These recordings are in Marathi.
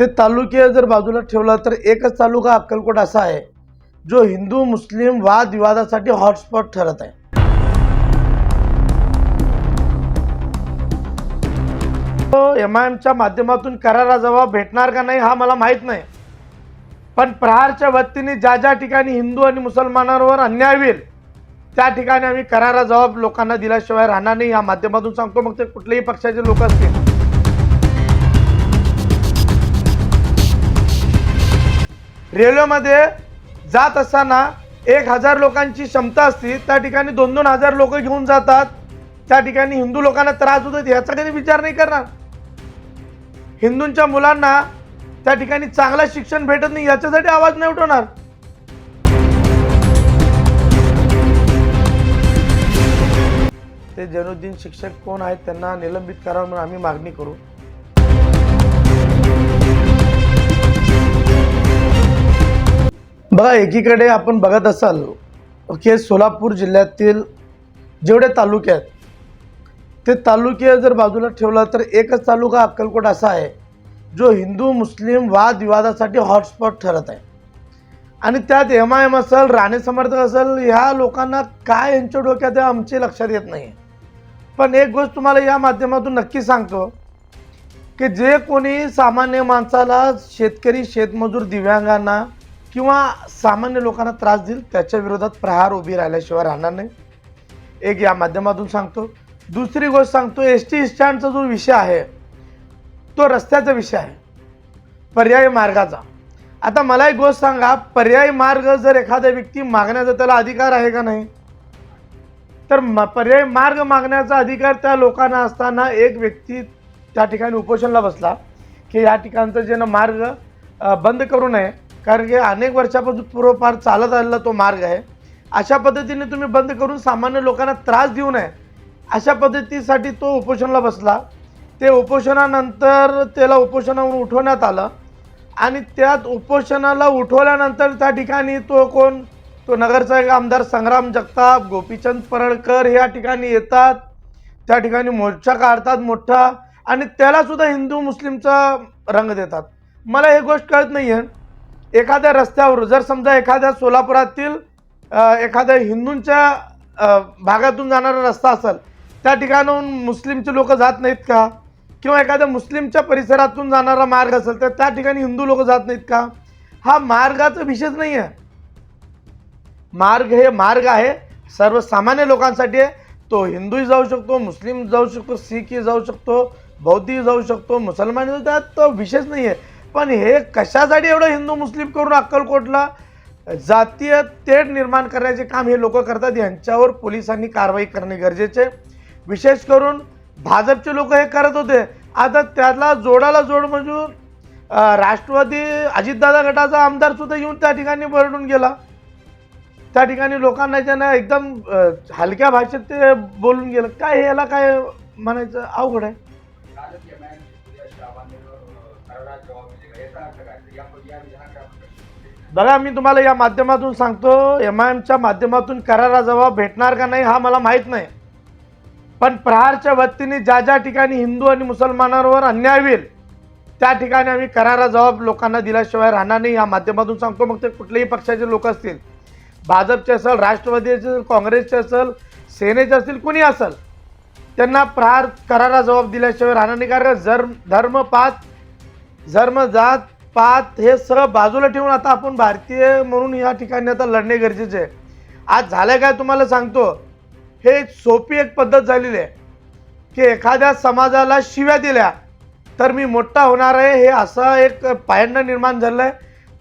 ते तालुके जर बाजूला ठेवला तर एकच तालुका अक्कलकोट असा आहे जो हिंदू मुस्लिम वादविवादासाठी हॉटस्पॉट ठरत आहे. एम आय एमच्या माध्यमातून करारा जबाब भेटणार का नाही हा मला माहीत नाही. पण प्रहारच्या वतीने ज्या ज्या ठिकाणी हिंदू आणि मुसलमानांवर अन्याय होईल त्या ठिकाणी आम्ही करारा जबाब लोकांना दिल्याशिवाय राहणार नाही या माध्यमातून सांगतो. मग ते कुठलेही पक्षाचे लोक असतील. रेल्वेमध्ये जात असताना एक हजार लोकांची क्षमता असती त्या ठिकाणी दोन दोन हजार लोक घेऊन जातात. त्या ठिकाणी हिंदू लोकांना त्रास होतो याचा कधी विचार नाही करणार. हिंदूंच्या मुलांना त्या ठिकाणी चांगलं शिक्षण भेटत नाही याच्यासाठी आवाज नाही उठवणार. ते जनुद्दीन शिक्षक कोण आहेत त्यांना निलंबित करावं म्हणून आम्ही मागणी करू. बघा एकीकडे आपण बघत असाल की सोलापूर जिल्ह्यातील जेवढे तालुके आहेत ते तालुके जर बाजूला ठेवला तर एकच तालुका अक्कलकोट असा आहे जो हिंदू मुस्लिम वादविवादासाठी हॉटस्पॉट ठरत आहे. आणि त्यात एम आय एम असेल राणे समर्थक असेल ह्या लोकांना काय यांच्या डोक्यात आहे आमचे लक्षात येत नाही. पण एक गोष्ट तुम्हाला या माध्यमातून नक्की सांगतो की जे कोणी सामान्य माणसाला शेतकरी शेतमजूर दिव्यांगांना किंवा सामान्य लोकांना त्रास देईल त्याच्या विरोधात प्रहार उभी राहिल्याशिवाय राहणार नाही. एक या माध्यमातून सांगतो. दुसरी गोष्ट सांगतो एस टी स्टँडचा जो विषय आहे तो रस्त्याचा विषय आहे. पर्यायी मार्गाचा. आता मला एक गोष्ट सांगा पर्यायी मार्ग जर एखाद्या व्यक्ती मागण्याचा त्याला अधिकार आहे का नाही? तर म पर्यायी मार्ग मागण्याचा अधिकार त्या लोकांना असताना एक व्यक्ती त्या ठिकाणी उपोषणला बसला की या ठिकाणचं जे ना मार्ग बंद करू नये कारण की अनेक वर्षापासून पूर्वपार चालत आलेला तो मार्ग आहे. अशा पद्धतीने तुम्ही बंद करून सामान्य लोकांना त्रास देऊ नये. अशा पद्धतीसाठी तो उपोषणाला बसला. ते उपोषणानंतर त्याला उपोषणावरून उठवण्यात आलं आणि त्यात उपोषणाला उठवल्यानंतर त्या ठिकाणी तो कोण? तो नगरचा एक आमदार संग्राम जगताप गोपीचंद परळकर ह्या ठिकाणी येतात. त्या ठिकाणी मोर्चा काढतात मोठा आणि त्यालासुद्धा हिंदू मुस्लिमचा रंग देतात. मला हे गोष्ट कळत नाही आहे एखाद्या रस्त्यावर जर समजा एखाद्या सोलापुरातील एखाद्या हिंदूंच्या भागातून जाणारा रस्ता असेल त्या ठिकाणाहून मुस्लिमचे लोक जात नाहीत का? किंवा एखाद्या मुस्लिमच्या परिसरातून जाणारा मार्ग असेल तर त्या ठिकाणी हिंदू लोक जात नाहीत का? हा मार्गाचा विषयच नाही आहे मार्ग हे मार्ग आहे सर्वसामान्य लोकांसाठी आहे. तो हिंदूही जाऊ शकतो मुस्लिम जाऊ शकतो सिखही जाऊ शकतो बौद्धही जाऊ शकतो मुसलमानही जाऊ त्यात तो विषयच नाही आहे पण हे कशासाठी एवढं हिंदू मुस्लिम करून अक्कलकोटला जातीय तेढ निर्माण करण्याचे काम हे लोक करतात. यांच्यावर पोलिसांनी कारवाई करणे गरजेचे. आहे. विशेष करून भाजपचे लोक हे करत होते. आता त्याला जोडाला जोड म्हणजे राष्ट्रवादी अजितदादा गटाचा आमदार सुद्धा येऊन त्या ठिकाणी बरडून गेला. त्या ठिकाणी लोकांना ज्यांना एकदम हलक्या भाषेत ते बोलून गेलं. काय हे याला काय म्हणायचं? अवघड आहे. दादा बघा मी तुम्हाला या माध्यमातून सांगतो एम आय एमच्या माध्यमातून करारा जबाब भेटणार का नाही हा मला माहीत नाही. पण प्रहारच्या वतीने ज्या ज्या ठिकाणी हिंदू आणि मुसलमानांवर अन्याय होईल त्या ठिकाणी आम्ही करारा जबाब लोकांना दिल्याशिवाय राहणार नाही या माध्यमातून सांगतो. मग ते कुठलेही पक्षाचे लोक असतील भाजपचे असेल राष्ट्रवादीचे असेल काँग्रेसचे असेल सेनेचे असतील कुणी असेल त्यांना प्रहार करारा जबाब दिल्याशिवाय राहणार नाही. कारण जर धर्म पात धर्म जात पात हे सगळं बाजूला ठेवून आता आपण भारतीय म्हणून या ठिकाणी आता लढणे गरजेचे आहे. आज झालं काय तुम्हाला सांगतो? हे सोपी एक पद्धत झालेली आहे की एखाद्या समाजाला शिव्या दिल्या तर मी मोठा होणार आहे. हे असं एक पायंडा निर्माण झालं आहे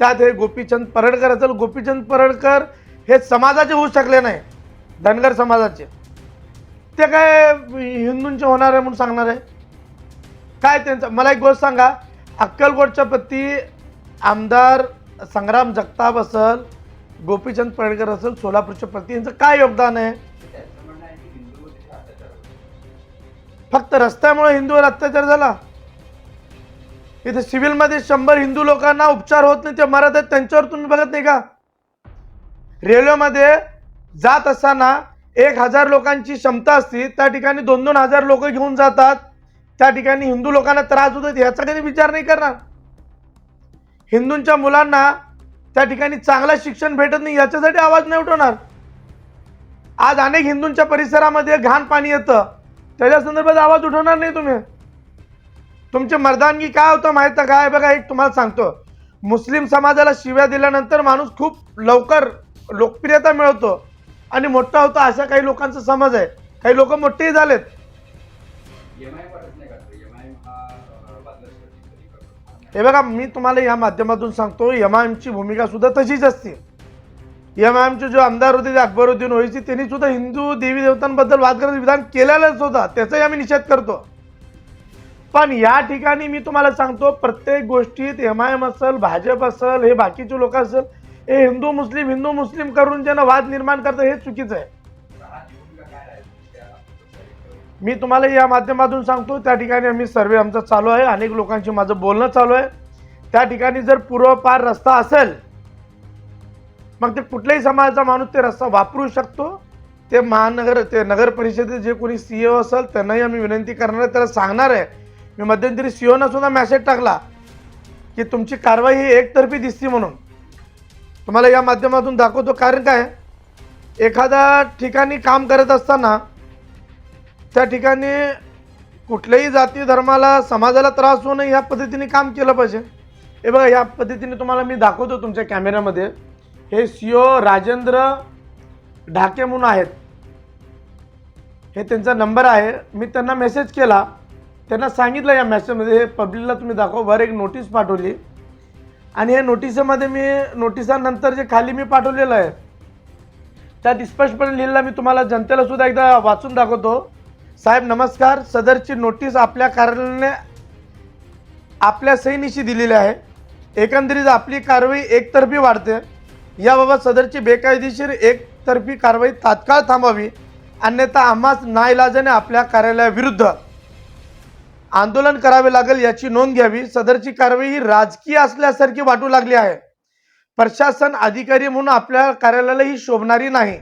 त्यात हे गोपीचंद परडकर असेल. गोपीचंद परडकर हे समाजाचे होऊ शकले नाही. धनगर समाजाचे. ते काय हिंदूंचे होणार आहे म्हणून सांगणार आहे? काय त्यांचं? मला एक गोष्ट सांगा. अक्कलकोटच्या पती आमदार संग्राम जगताप असेल गोपीचंद पडळकर असेल सोलापूरच्या प्रती यांचं काय योगदान आहे? फक्त रस्त्यामुळे हिंदूवर अत्याचार झाला. इथे सिव्हिलमध्ये शंभर हिंदू लोकांना उपचार होत नाही ते मरत आहेत त्यांच्यावर तुम्ही बघत नाही का? रेल्वेमध्ये जात असताना एक हजार लोकांची क्षमता असती त्या ठिकाणी दोन दोन हजार लोक घेऊन जातात. त्या ठिकाणी हिंदू लोकांना त्रास होतो याचा कधी विचार नाही करणार. हिंदूंच्या मुलांना त्या ठिकाणी चांगलं शिक्षण भेटत नाही याच्यासाठी आवाज नाही उठवणार. आज अनेक हिंदूंच्या परिसरामध्ये घाण पाणी येतं. त्याच्या संदर्भात आवाज उठवणार नाही तुम्ही. तुमची मर्दानगी काय होतं माहीत आहे काय बघा एक तुम्हाला सांगतो. मुस्लिम समाजाला शिव्या दिल्यानंतर माणूस खूप लवकर लोकप्रियता मिळवतो. आणि मोठा होतो अशा काही लोकांचा समज आहे. काही लोक मोठेही झालेत. हे बघा मी तुम्हाला या माध्यमातून सांगतो एम आय एमची भूमिकासुद्धा तशीच असते. एम आय एमचे जो आमदार होते ते अकबरुद्दीन ओवैसी त्यांनी सुद्धा हिंदू देवी देवतांबद्दल वाद करत विधान केलेलंच होता. त्याचाही आम्ही निषेध करतो. पण या ठिकाणी मी तुम्हाला सांगतो प्रत्येक गोष्टीत एम आय एम असेल भाजप असेल हे बाकीचे लोक असेल हे हिंदू मुस्लिम हिंदू मुस्लिम करून ज्यांना वाद निर्माण करतं हे चुकीचं आहे. मी तुम्हाला या माध्यमातून सांगतो त्या ठिकाणी आम्ही सर्वे आमचा चालू आहे. अनेक लोकांशी माझं बोलणं चालू आहे. त्या ठिकाणी जर पूर्वपार रस्ता असेल मग ते कुठल्याही समाजाचा माणूस ते रस्ता वापरू शकतो. ते महानगर ते नगर परिषदेचे जे कोणी सी ओ असेल त्यांनाही आम्ही विनंती करणार आहे. त्याला सांगणार आहे. मी मध्यंतरी सी ओनं सुद्धा मॅसेज टाकला की तुमची कारवाई ही एकतर्फी दिसते म्हणून. तुम्हाला या माध्यमातून दाखवतो. कारण काय? एखाद्या ठिकाणी काम करत असताना त्या ठिकाणी कुठल्याही जाती धर्माला समाजाला त्रास होऊ नये ह्या पद्धतीने काम केलं पाहिजे. हे बघा ह्या पद्धतीने तुम्हाला मी दाखवतो तुमच्या कॅमेऱ्यामध्ये. हे सी ओ राजेंद्र ढाके म्हणून आहेत. हे त्यांचा नंबर आहे. मी त्यांना मेसेज केला. त्यांना सांगितलं या मेसेजमध्ये हे पब्लिकला तुम्ही दाखव. वर एक नोटीस पाठवली. आणि हे नोटीसमध्ये मी नोटिसानंतर जे खाली मी पाठवलेलं आहे त्यात स्पष्टपणे लिहिलेला मी तुम्हाला जनतेला सुद्धा एकदा वाचून दाखवतो. साहेब नमस्कार. सदरची नोटीस आपल्या कार्यालयाने आपल्या सैनिशी दिलेली आहे. एकंदरीत आपली कारवाई एकतर्फी वाढते. याबाबत सदरची बेकायदेशीर एकतर्फी कारवाई तात्काळ थांबावी अन्यथा आम्हास नाईलाजाने आपल्या कार्यालयाविरुद्ध आंदोलन करावे लागेल याची नोंद घ्यावी. सदरची कारवाई ही राजकीय असल्यासारखी वाटू लागली आहे. प्रशासन अधिकारी म्हणून आपल्या कार्यालयाला ही शोभणारी नाही.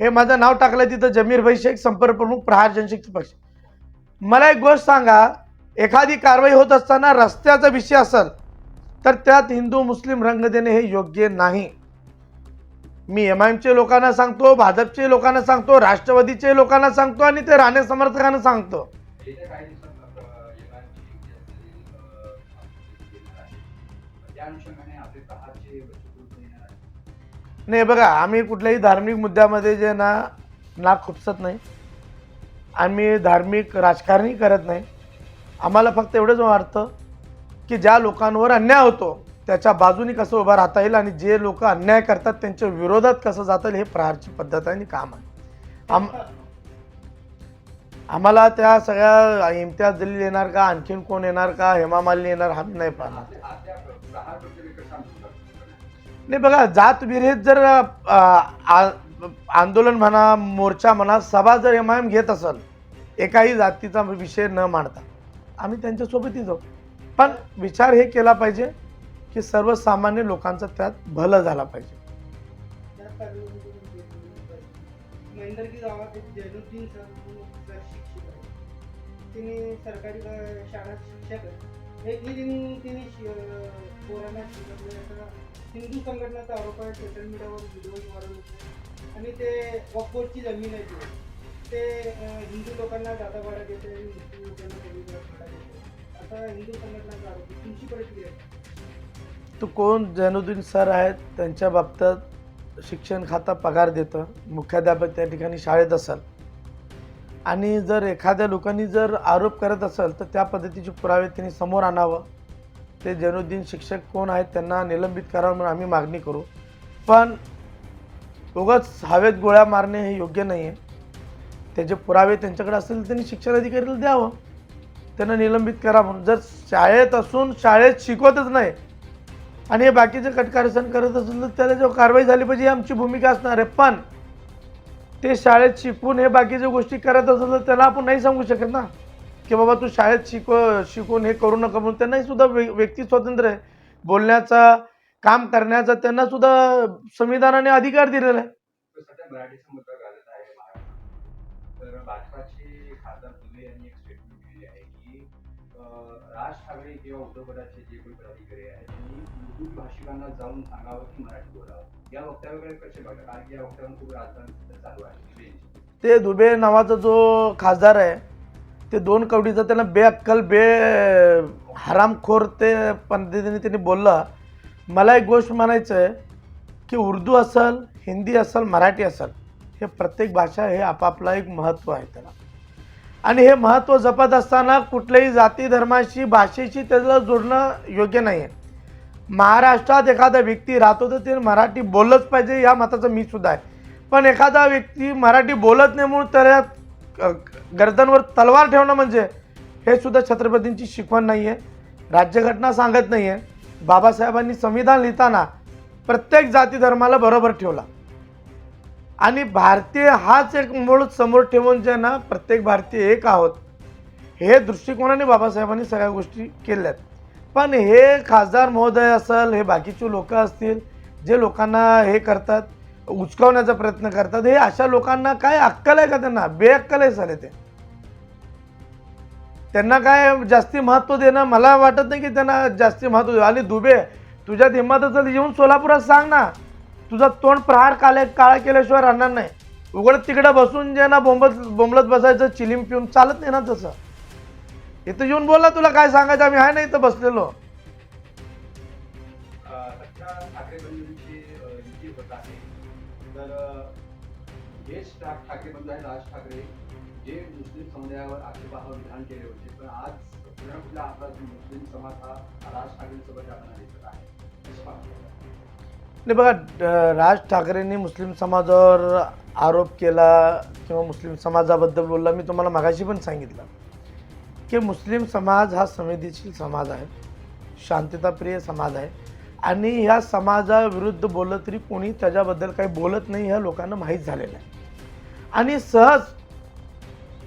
हे माझं नाव टाकलं तिथं जमीर भाई शेख संपर्क प्रमुख प्रहार जनशक्ती पक्ष. मला एक गोष्ट सांगा एखादी कारवाई होत असताना रस्त्याचा विषय असेल तर त्यात हिंदू मुस्लिम रंग देणे हे योग्य नाही. मी एम आय एमचे लोकांना सांगतो भाजपचे लोकांना सांगतो राष्ट्रवादीचे लोकांना सांगतो आणि ते राणे समर्थकांना सांगतो. नाही बघा आम्ही कुठल्याही धार्मिक मुद्द्यामध्ये जे ना नाक खुपसत नाही. आम्ही धार्मिक राजकारणही करत नाही. आम्हाला फक्त एवढंच वाटतं की ज्या लोकांवर अन्याय होतो त्याच्या बाजूनी कसं उभं राहता येईल आणि जे लोक अन्याय करतात त्यांच्या विरोधात कसं जाता येईल हे प्रहारची पद्धत आहे आणि काम आहे. आम आम्हाला त्या सगळ्या इम्तियाज जलील येणार का? आणखीन कोण येणार का? हेमा मालिनी येणार? हा नाही पाहणार. नाही बघा जात विरहित जर आ- आंदोलन म्हणा मोर्चा म्हणा सभा जर एम आय एम घेत असेल एकाही जातीचा विषय न मांडता आम्ही त्यांच्यासोबतही जाऊ. पण विचार हे केला पाहिजे की सर्वसामान्य लोकांचं त्यात भलं झाला पाहिजे. गावात एक जैनुद्दीन सर म्हणून शिक्षक आहे तिने सरकारी ग- शिक्षक आहे एक दिन तिने पोरांना शिकवले असं हिंदू संघटनाचा आरोप आहे सोशल मीडियावर व्हिडिओ व्हायरल होते. आणि ते वक्फोर्डची जमीन आहे ती ते हिंदू लोकांना जाता भाडा देते आणि मुस्लिम लोकांना कमी भाडा देते. असा हिंदू संघटनाचा आरोप आहे. तुमची प्रतिक्रिया आहे? तो कोण? जैनुद्दीन सर आहेत. त्यांच्या बाबतीत शिक्षण खाता पगार देतं. मुख्याध्यापक त्या ठिकाणी शाळेत असाल. आणि जर एखाद्या लोकांनी जर आरोप करत असेल तर त्या पद्धतीचे पुरावे त्यांनी समोर आणावं. ते जैनुद्दीन शिक्षक कोण आहेत त्यांना निलंबित करावं म्हणून आम्ही मागणी करू. पण उगाच हवेत गोळ्या मारणे हे योग्य नाही आहे त्याचे पुरावे त्यांच्याकडे असतील त्यांनी शिक्षण अधिकारीला द्यावं. त्यांना निलंबित करा म्हणून. जर शाळेत असून शाळेत शिकवतच नाही आणि हे बाकीचे कटकारसन करत असेल तर त्याला जेव्हा कारवाई झाली पाहिजे ही आमची भूमिका असणार आहे. पण ते शाळेत शिकून हे बाकीच्या गोष्टी करत असेल तर त्याला आपण नाही सांगू शकत ना. की बाबा तू शाळेत शिक शिकून हे करू नका म्हणून. त्यांनाही सुद्धा व्य- व्यक्ती स्वातंत्र्य आहे. बोलण्याचा काम करण्याचा त्यांना सुद्धा संविधानाने अधिकार दिलेला आहे. राज ठाकरे किंवा उद्धव पदाचे जे कोणी पदाधिकारी आहेत त्यांनी उर्दू भाषिकांना जाऊन सांगावं की मराठी बोलावं. या वक्तव्याकडे कसे बघा कारण की या वक्तव्यावर खूप राजकारण चालू आहे. ते दुबे नावाचा जो खासदार आहे ते दोन कवडीचा त्यांना बेअक्कल बे हरामखोर ते पद्धतीने त्यांनी बोललं. मला एक गोष्ट म्हणायचं आहे की उर्दू असेल हिंदी असेल मराठी असेल हे प्रत्येक भाषा हे आपापला एक महत्त्व आहे त्याला. आणि हे महत्त्व जपत असताना कुठल्याही जाती धर्माशी भाषेशी त्याला जोडणं योग्य नाही आहे महाराष्ट्रात एखादा व्यक्ती राहतो तर ते मराठी बोललंच पाहिजे या मताचं मी सुद्धा आहे. पण एखादा व्यक्ती मराठी बोलत नाही म्हणून त्याला गर्दनवर तलवार ठेवणं म्हणजे हे सुद्धा छत्रपतींची शिकवण नाही आहे राज्यघटना सांगत नाही आहे बाबासाहेबांनी संविधान लिहिताना प्रत्येक जाती धर्माला बरोबर ठेवला. आणि भारतीय हाच एक मूळ समोर ठेवून जे ना प्रत्येक भारतीय एक आहोत हे दृष्टिकोनाने बाबासाहेबांनी सगळ्या गोष्टी केल्यात. पण हे खासदार महोदय असेल हे बाकीचे लोक असतील जे लोकांना हे करतात उचकावण्याचा प्रयत्न करतात हे अशा लोकांना काय अक्कल आहे का त्यांना? बेअक्कल आहे झाले ते. त्यांना काय जास्ती महत्त्व देणं? मला वाटत नाही की त्यांना जास्ती महत्त्व देऊ. आणि दुबे तुझ्या हिंमत असेल येऊन सोलापुरात सांग ना. तुझा तोंड प्रहार काले काळा केल्याशिवाय राहणार नाही. उघड तिकडं बसून जे ना बोंबत बोंबलत बसायचं चिलीम पिऊन चालत नाही ना तसं. इथं येऊन बोला तुला काय सांगायचं आम्ही आहे ना इथं बसलेलो. हेच ठाकरे बंधू आहेत राज ठाकरे. जे मुस्लिम समुदायावर आक्षेपार्ह विधान केले होते पण आज आपला मुस्लिम समाज हा राज ठाकरेंसोबत जाताना दिसत आहे. नाही बघा राज ठाकरेंनी मुस्लिम समाजावर आरोप केला किंवा मुस्लिम समाजाबद्दल बोलला मी तुम्हाला मागाशी पण सांगितलं की मुस्लिम समाज हा संवेदनशील समाज आहे शांतताप्रिय समाज आहे आणि ह्या समाजाविरुद्ध बोललं तरी कोणी त्याच्याबद्दल काही बोलत नाही ह्या लोकांना माहीत झालेलं आहे. आणि सहज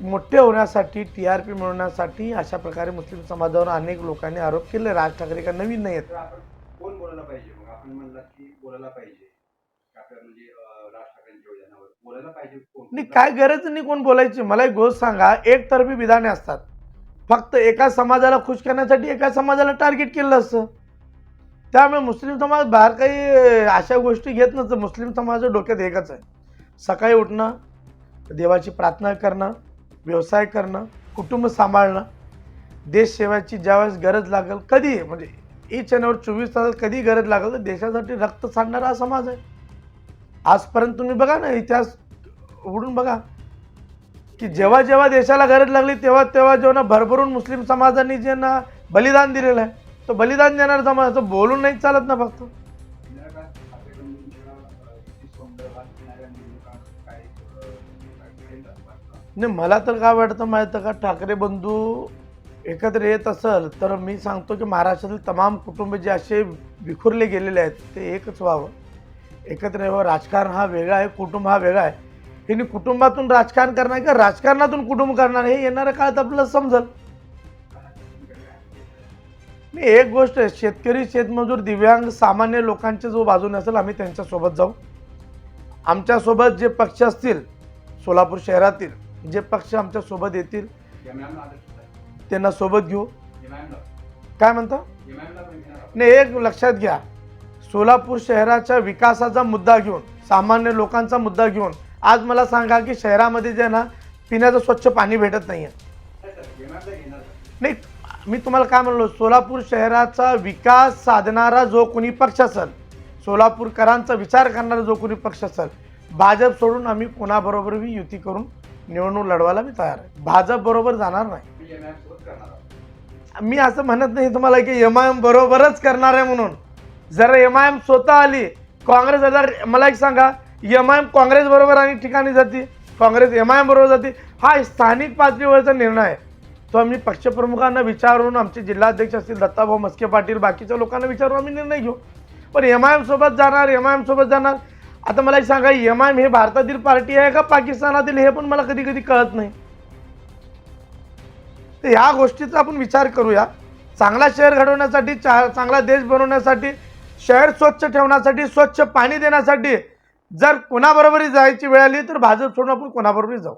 मोठे होण्यासाठी टी आर पी मिळवण्यासाठी अशा प्रकारे मुस्लिम समाजावर अनेक लोकांनी आरोप केले. राज ठाकरे का नवीन नाही आहेत कोण बोलायला पाहिजे? आपण म्हणला की बोलायला पाहिजे. आपल्या म्हणजे राज ठाकरेंच्या बोलायला पाहिजे कोण? नाही काय गरज नाही कोण बोलायची. मला एक गोष्ट सांगा एकतर्फी विधाने असतात. फक्त एका समाजाला खुश करण्यासाठी एका समाजाला टार्गेट केलं असतं. त्यामुळे मुस्लिम समाज बाहेर काही अशा गोष्टी घेत नसतं. मुस्लिम समाज डोक्यात एकच आहे. सकाळी उठणं देवाची प्रार्थना करणं व्यवसाय करणं कुटुंब सांभाळणं देशसेवाची ज्यावेळेस गरज लागेल कधी म्हणजे ई चॅनलवर चोवीस तासात कधी गरज लागेल तर देशासाठी रक्त सांडणारा हा समाज आहे. आजपर्यंत तुम्ही बघा ना इतिहास उघडून बघा. की जेव्हा जेव्हा देशाला गरज लागली तेव्हा तेव्हा जेव्हा भरभरून मुस्लिम समाजाने ज्यांना बलिदान दिलेलं आहे तो बलिदान देणारा समाज तो बोलून नाही चालत ना फक्त. नाही मला तर काय वाटतं माहितं का ठाकरे बंधू एकत्र येत असेल तर मी सांगतो की महाराष्ट्रातील तमाम कुटुंब जे असे विखुरले गेलेले आहेत ते एकच व्हावं. एकत्र यावं. राजकारण हा वेगळा आहे कुटुंब हा वेगळा आहे. त्यांनी कुटुंबातून राजकारण करणार का? राजकारणातून कुटुंब करणार? हे येणाऱ्या काळात आपल्याला समजेल. मी एक गोष्ट आहे शेतकरी शेतमजूर दिव्यांग सामान्य लोकांच्या जो बाजूने असेल आम्ही त्यांच्यासोबत जाऊ. आमच्यासोबत जे पक्ष असतील सोलापूर शहरातील जे पक्ष आमच्यासोबत येतील त्यांना सोबत घेऊ. काय म्हणता. नाही एक लक्षात घ्या. सोलापूर शहराच्या विकासाचा मुद्दा घेऊन सामान्य लोकांचा मुद्दा घेऊन आज मला सांगा की शहरामध्ये जे ना पिण्याचं स्वच्छ पाणी भेटत नाही आहे नाही मी तुम्हाला काय म्हणलो सोलापूर शहराचा विकास साधणारा जो कोणी पक्ष असेल सोलापूरकरांचा विचार करणारा जो कोणी पक्ष असेल भाजप सोडून आम्ही कोणाबरोबरही युती करून निवडणूक लढवायला मी तयार आहे. भाजप बरोबर जाणार नाही. मी असं म्हणत नाही तुम्हाला की एम आय एम बरोबरच करणार आहे म्हणून. जर एम आय एम स्वतः आली काँग्रेस जर मला एक सांगा एम आय एम काँग्रेस बरोबर आणि ठिकाणी जाते काँग्रेस एम आय एम बरोबर जाते हा स्थानिक पातळीवरचा निर्णय आहे. तो आम्ही पक्षप्रमुखांना विचारून आमचे जिल्हाध्यक्ष असतील दत्ताभाऊ मस्के पाटील बाकीच्या लोकांना विचारून आम्ही निर्णय घेऊ. पण एम आय एम सोबत जाणार एम आय एम सोबत जाणार. आता मला एक सांगा एम आय एम हे भारतातील पार्टी आहे का पाकिस्तानातील? हे पण मला कधी कधी कळत नाही. तर ह्या गोष्टीचा आपण विचार करूया. चांगला शहर घडवण्यासाठी चा चांगला देश बनवण्यासाठी शहर स्वच्छ ठेवण्यासाठी स्वच्छ पाणी देण्यासाठी जर कोणाबरोबरही जायची वेळ आली तर भाजप सोडून आपण कोणाबरोबरही जाऊ.